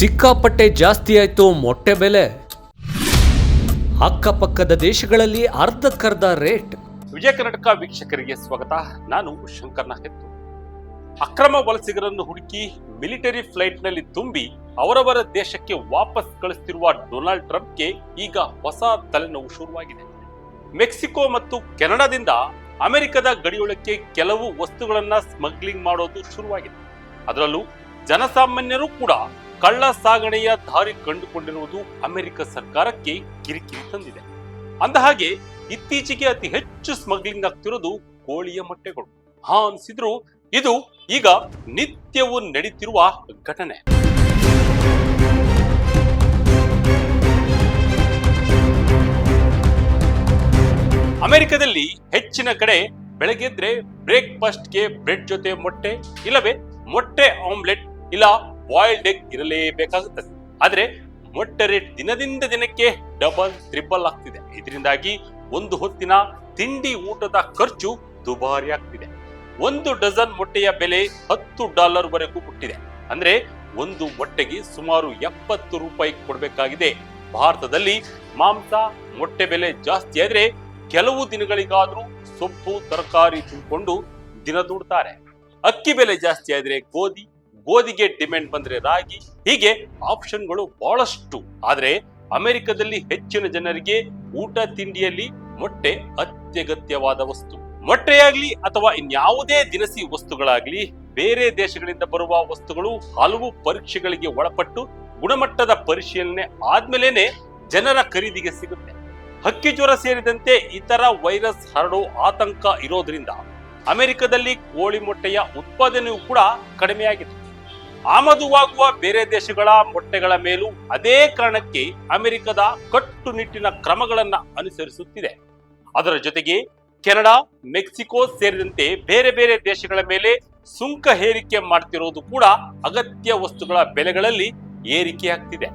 ಸಿಕ್ಕಾಪಟ್ಟೆ ಜಾಸ್ತಿ ಆಯ್ತು ಮೊಟ್ಟೆ ಬೆಲೆ. ಅಕ್ಕಪಕ್ಕದ ದೇಶಗಳಲ್ಲಿ ಅರ್ಧಕ್ಕರ್ಧ ರೇಟ್. ವಿಜಯ ಕರ್ನಾಟಕ ವೀಕ್ಷಕರಿಗೆ ಸ್ವಾಗತ. ನಾನು ಶಂಕರ್ನ ಹೆತ್ತು ಅಕ್ರಮ ವಲಸಿಗರನ್ನು ಹುಡುಕಿ ಮಿಲಿಟರಿ ಫ್ಲೈಟ್ನಲ್ಲಿ ತುಂಬಿ ಅವರವರ ದೇಶಕ್ಕೆ ವಾಪಸ್ ಕಳಿಸ್ತಿರುವ ಡೊನಾಲ್ಡ್ ಟ್ರಂಪ್ಗೆ ಈಗ ಹೊಸ ತಲೆನೋವು ಶುರುವಾಗಿದೆ. ಮೆಕ್ಸಿಕೋ ಮತ್ತು ಕೆನಡಾದಿಂದ ಅಮೆರಿಕದ ಗಡಿಯೊಳಕ್ಕೆ ಕೆಲವು ವಸ್ತುಗಳನ್ನು ಸ್ಮಗ್ಲಿಂಗ್ ಮಾಡೋದು ಶುರುವಾಗಿದೆ. ಅದರಲ್ಲೂ ಜನಸಾಮಾನ್ಯರು ಕೂಡ ಕಳ್ಳ ಸಾಗಣೆಯ ದಾರಿ ಕಂಡುಕೊಂಡಿರುವುದು ಅಮೆರಿಕ ಸರ್ಕಾರಕ್ಕೆ ಕಿರಿಕಿರಿ ತಂದಿದೆ. ಅಂದಹಾಗೆ, ಇತ್ತೀಚೆಗೆ ಅತಿ ಹೆಚ್ಚು ಸ್ಮಗ್ಲಿಂಗ್ ಆಗ್ತಿರೋದು ಕೋಳಿಯ ಮೊಟ್ಟೆಗಳು. ಹಾ ಅನ್ಸಿದ್ರು, ಇದು ಈಗ ನಿತ್ಯವೂ ನಡೀತಿರುವ ಘಟನೆ. ಅಮೆರಿಕದಲ್ಲಿ ಹೆಚ್ಚಿನ ಕಡೆ ಬೆಳಗ್ಗೆದ್ರೆ ಬ್ರೇಕ್ಫಾಸ್ಟ್ಗೆ ಬ್ರೆಡ್ ಜೊತೆ ಮೊಟ್ಟೆ, ಇಲ್ಲವೇ ಮೊಟ್ಟೆ ಆಮ್ಲೆಟ್, ಇಲ್ಲ ಬಾಯ್ಲ್ಡ್ ಎಗ್ ಇರಲೇಬೇಕಾಗುತ್ತದೆ. ಆದರೆ ಮೊಟ್ಟೆ ರೇಟ್ ದಿನದಿಂದ ದಿನಕ್ಕೆ ಡಬಲ್ ತ್ರಿಬಲ್ ಆಗ್ತಿದೆ. ಇದರಿಂದಾಗಿ ಒಂದು ಹೊತ್ತಿನ ತಿಂಡಿ ಊಟದ ಖರ್ಚು ದುಬಾರಿ ಆಗ್ತಿದೆ. ಒಂದು ಡಜನ್ ಮೊಟ್ಟೆಯ ಬೆಲೆ ಹತ್ತು ಡಾಲರ್ ವರೆಗೂ ಕೊಟ್ಟಿದೆ ಅಂದ್ರೆ ಒಂದು ಮೊಟ್ಟೆಗೆ ಸುಮಾರು ಎಪ್ಪತ್ತು ರೂಪಾಯಿ ಕೊಡಬೇಕಾಗಿದೆ. ಭಾರತದಲ್ಲಿ ಮಾಂಸ ಮೊಟ್ಟೆ ಬೆಲೆ ಜಾಸ್ತಿ ಆದ್ರೆ ಕೆಲವು ದಿನಗಳಿಗಾದ್ರೂ ಸೊಪ್ಪು, ತರಕಾರಿ ತಿನ್ಕೊಂಡು ದಿನ ದೂಡ್ತಾರೆ. ಅಕ್ಕಿ ಬೆಲೆ ಜಾಸ್ತಿ ಆದ್ರೆ ಗೋಧಿ ಗೋಧಿಗೆ ಡಿಮ್ಯಾಂಡ್ ಬಂದ್ರೆ ರಾಗಿ, ಹೀಗೆ ಆಪ್ಷನ್ಗಳು ಬಹಳಷ್ಟು. ಆದ್ರೆ ಅಮೆರಿಕದಲ್ಲಿ ಹೆಚ್ಚಿನ ಜನರಿಗೆ ಊಟ ತಿಂಡಿಯಲ್ಲಿ ಮೊಟ್ಟೆ ಅತ್ಯಗತ್ಯವಾದ ವಸ್ತು. ಮೊಟ್ಟೆಯಾಗ್ಲಿ ಅಥವಾ ಇನ್ಯಾವುದೇ ದಿನಸಿ ವಸ್ತುಗಳಾಗ್ಲಿ, ಬೇರೆ ದೇಶಗಳಿಂದ ಬರುವ ವಸ್ತುಗಳು ಹಲವು ಪರೀಕ್ಷೆಗಳಿಗೆ ಒಳಪಟ್ಟು ಗುಣಮಟ್ಟದ ಪರಿಶೀಲನೆ ಆದ್ಮೇಲೆನೆ ಜನರ ಖರೀದಿಗೆ ಸಿಗುತ್ತೆ. ಹಕ್ಕಿ ಜ್ವರ ಸೇರಿದಂತೆ ಇತರ ವೈರಸ್ ಹರಡೋ ಆತಂಕ ಇರೋದ್ರಿಂದ ಅಮೆರಿಕದಲ್ಲಿ ಕೋಳಿ ಮೊಟ್ಟೆಯ ಉತ್ಪಾದನೆಯೂ ಕೂಡ ಕಡಿಮೆಯಾಗಿದೆ. ಆಮದುವಾಗುವ ಬೇರೆ ದೇಶಗಳ ಮೊಟ್ಟೆಗಳ ಮೇಲೂ ಅದೇ ಕಾರಣಕ್ಕೆ ಅಮೆರಿಕದ ಕಟ್ಟುನಿಟ್ಟಿನ ಕ್ರಮಗಳನ್ನು ಅನುಸರಿಸುತ್ತಿದೆ. ಅದರ ಜೊತೆಗೆ ಕೆನಡಾ, ಮೆಕ್ಸಿಕೋ ಸೇರಿದಂತೆ ಬೇರೆ ಬೇರೆ ದೇಶಗಳ ಮೇಲೆ ಸುಂಕ ಹೇರಿಕೆ ಮಾಡ್ತಿರೋದು ಕೂಡ ಅಗತ್ಯ ವಸ್ತುಗಳ ಬೆಲೆಗಳಲ್ಲಿ ಏರಿಕೆಯಾಗ್ತಿದೆ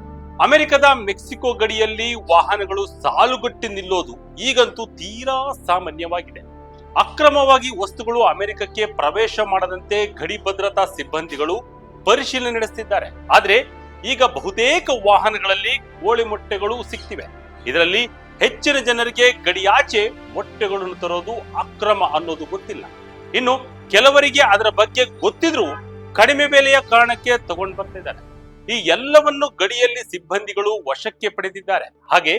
ಅಮೆರಿಕದ ಮೆಕ್ಸಿಕೋ ಗಡಿಯಲ್ಲಿ ವಾಹನಗಳು ಸಾಲುಗಟ್ಟಿ ನಿಲ್ಲೋದು ಈಗಂತೂ ತೀರಾ ಸಾಮಾನ್ಯವಾಗಿದೆ. ಅಕ್ರಮವಾಗಿ ವಸ್ತುಗಳು ಅಮೆರಿಕಕ್ಕೆ ಪ್ರವೇಶ ಮಾಡದಂತೆ ಗಡಿ ಭದ್ರತಾ ಸಿಬ್ಬಂದಿಗಳು ಪರಿಶೀಲನೆ ನಡೆಸುತ್ತಿದ್ದಾರೆ ಆದರೆ ಈಗ ಬಹುತೇಕ ವಾಹನಗಳಲ್ಲಿ ಕೋಳಿ ಮೊಟ್ಟೆಗಳು ಸಿಗ್ತಿವೆ. ಇದರಲ್ಲಿ ಹೆಚ್ಚಿನ ಜನರಿಗೆ ಗಡಿಯಾಚೆ ಮೊಟ್ಟೆಗಳನ್ನು ತರೋದು ಅಕ್ರಮ ಅನ್ನೋದು ಗೊತ್ತಿಲ್ಲ. ಇನ್ನು ಕೆಲವರಿಗೆ ಅದರ ಬಗ್ಗೆ ಗೊತ್ತಿದ್ರೂ ಕಡಿಮೆ ಬೆಲೆಯ ಕಾರಣಕ್ಕೆ ತಗೊಂಡು ಬರ್ತಿದ್ದಾರೆ. ಈ ಎಲ್ಲವನ್ನು ಗಡಿಯಲ್ಲಿ ಸಿಬ್ಬಂದಿಗಳು ವಶಕ್ಕೆ ಪಡೆದಿದ್ದಾರೆ. ಹಾಗೆ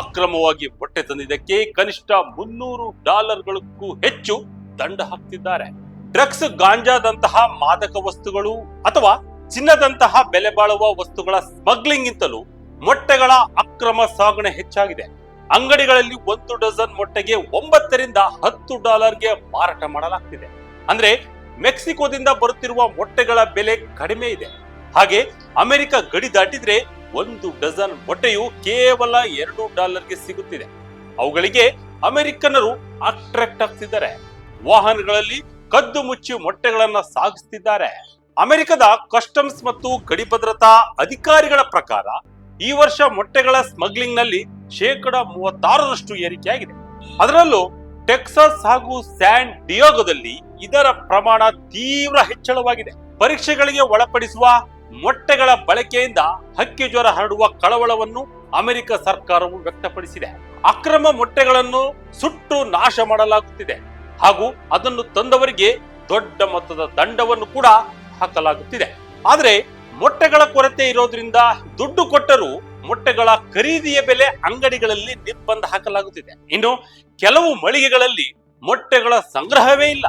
ಅಕ್ರಮವಾಗಿ ಮೊಟ್ಟೆ ತಂದಿದ್ದಕ್ಕೆ ಕನಿಷ್ಠ ಮುನ್ನೂರು ಡಾಲರ್ಗಳಿಗೂ ಹೆಚ್ಚು ದಂಡ ಹಾಕ್ತಿದ್ದಾರೆ. ಡ್ರಗ್ಸ್ ಗಾಂಜಾದಂತಹ ಮಾದಕ ವಸ್ತುಗಳು ಅಥವಾ ಚಿನ್ನದಂತಹ ಬೆಲೆ ಬಾಳುವ ವಸ್ತುಗಳ ಸ್ಮಗ್ಲಿಂಗ್ ಗಿಂತಲೂ ಮೊಟ್ಟೆಗಳ ಅಕ್ರಮ ಸಾಗಣೆ ಹೆಚ್ಚಾಗಿದೆ. ಅಂಗಡಿಗಳಲ್ಲಿ ಒಂದು ಡಜನ್ ಮೊಟ್ಟೆಗೆ ಒಂಬತ್ತರಿಂದ ಹತ್ತು ಡಾಲರ್ಗೆ ಮಾರಾಟ ಮಾಡಲಾಗ್ತಿದೆ. ಅಂದ್ರೆ ಮೆಕ್ಸಿಕೋದಿಂದ ಬರುತ್ತಿರುವ ಮೊಟ್ಟೆಗಳ ಬೆಲೆ ಕಡಿಮೆ ಇದೆ. ಹಾಗೆ ಅಮೆರಿಕ ಗಡಿ ದಾಟಿದ್ರೆ ಒಂದು ಡಜನ್ ಮೊಟ್ಟೆಯು ಕೇವಲ ಎರಡು ಡಾಲರ್ಗೆ ಸಿಗುತ್ತಿದೆ. ಅವುಗಳಿಗೆ ಅಮೆರಿಕನ್ನರು ಅಟ್ರಾಕ್ಟ್ ಆಗ್ತಿದ್ದಾರೆ. ವಾಹನಗಳಲ್ಲಿ ಕದ್ದು ಮುಚ್ಚಿ ಮೊಟ್ಟೆಗಳನ್ನ ಸಾಗಿಸ್ತಿದ್ದಾರೆ. ಅಮೆರಿಕದ ಕಸ್ಟಮ್ಸ್ ಮತ್ತು ಗಡಿ ಭದ್ರತಾ ಅಧಿಕಾರಿಗಳ ಪ್ರಕಾರ ಈ ವರ್ಷ ಮೊಟ್ಟೆಗಳ ಸ್ಮಗ್ಲಿಂಗ್ನಲ್ಲಿ ಶೇಕಡ ಮೂವತ್ತಾರರಷ್ಟು ಏರಿಕೆಯಾಗಿದೆ. ಅದರಲ್ಲೂ ಟೆಕ್ಸಾಸ್ ಹಾಗೂ ಸ್ಯಾನ್ ಡಿಯೋಗೋದಲ್ಲಿ ಇದರ ಪ್ರಮಾಣ ತೀವ್ರ ಹೆಚ್ಚಳವಾಗಿದೆ. ಪರೀಕ್ಷೆಗಳಿಗೆ ಒಳಪಡಿಸುವ ಮೊಟ್ಟೆಗಳ ಬಳಕೆಯಿಂದ ಹಕ್ಕಿ ಜ್ವರ ಹರಡುವ ಕಳವಳವನ್ನು ಅಮೆರಿಕ ಸರ್ಕಾರವು ವ್ಯಕ್ತಪಡಿಸಿದೆ. ಅಕ್ರಮ ಮೊಟ್ಟೆಗಳನ್ನು ಸುಟ್ಟು ನಾಶ ಮಾಡಲಾಗುತ್ತಿದೆ. ಹಾಗೂ ಅದನ್ನು ತಂದವರಿಗೆ ದೊಡ್ಡ ಮೊತ್ತದ ದಂಡವನ್ನು ಕೂಡ ಹಾಕಲಾಗುತ್ತಿದೆ. ಆದರೆ ಮೊಟ್ಟೆಗಳ ಕೊರತೆ ಇರೋದ್ರಿಂದ ದುಡ್ಡು ಕೊಟ್ಟರೂ ಮೊಟ್ಟೆಗಳ ಖರೀದಿಯ ಬೆಲೆ ಅಂಗಡಿಗಳಲ್ಲಿ ನಿರ್ಬಂಧ ಹಾಕಲಾಗುತ್ತಿದೆ. ಇನ್ನು ಕೆಲವು ಮಳಿಗೆಗಳಲ್ಲಿ ಮೊಟ್ಟೆಗಳ ಸಂಗ್ರಹವೇ ಇಲ್ಲ.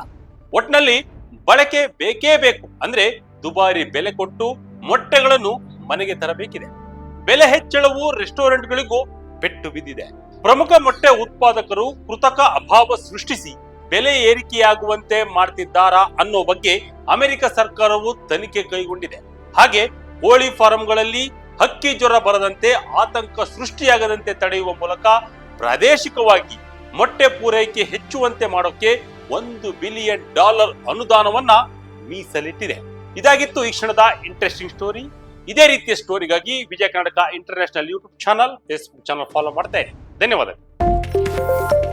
ಒಟ್ನಲ್ಲಿ ಬಳಕೆ ಬೇಕೇ ಬೇಕು. ಅಂದ್ರೆ ದುಬಾರಿ ಬೆಲೆ ಕೊಟ್ಟು ಮೊಟ್ಟೆಗಳನ್ನು ಮನೆಗೆ ತರಬೇಕಿದೆ. ಬೆಲೆ ಹೆಚ್ಚಳವು ರೆಸ್ಟೋರೆಂಟ್ಗಳಿಗೂ ಪೆಟ್ಟು ಬಿದ್ದಿದೆ. ಪ್ರಮುಖ ಮೊಟ್ಟೆ ಉತ್ಪಾದಕರು ಕೃತಕ ಅಭಾವ ಸೃಷ್ಟಿಸಿ ಬೆಲೆ ಏರಿಕೆಯಾಗುವಂತೆ ಮಾಡ್ತಿದ್ದಾರಾ ಅನ್ನೋ ಬಗ್ಗೆ ಅಮೆರಿಕ ಸರ್ಕಾರವು ತನಿಖೆ ಕೈಗೊಂಡಿದೆ. ಹಾಗೆ ಕೋಳಿ ಫಾರಂಗಳಲ್ಲಿ ಹಕ್ಕಿ ಜ್ವರ ಬರದಂತೆ ಆತಂಕ ಸೃಷ್ಟಿಯಾಗದಂತೆ ತಡೆಯುವ ಮೂಲಕ ಪ್ರಾದೇಶಿಕವಾಗಿ ಮೊಟ್ಟೆ ಪೂರೈಕೆ ಹೆಚ್ಚುವಂತೆ ಮಾಡೋಕೆ ಒಂದು ಬಿಲಿಯನ್ ಡಾಲರ್ ಅನುದಾನವನ್ನ ಮೀಸಲಿಟ್ಟಿದೆ. ಇದಾಗಿತ್ತು ಈ ಕ್ಷಣದ ಇಂಟ್ರೆಸ್ಟಿಂಗ್ ಸ್ಟೋರಿ. ಇದೇ ರೀತಿಯ ಸ್ಟೋರಿಗಾಗಿ Vijaya Karnataka international YouTube channel, Facebook channel follow ಮಾಡ್ತಾ ಇರಿ. ಧನ್ಯವಾದಗಳು.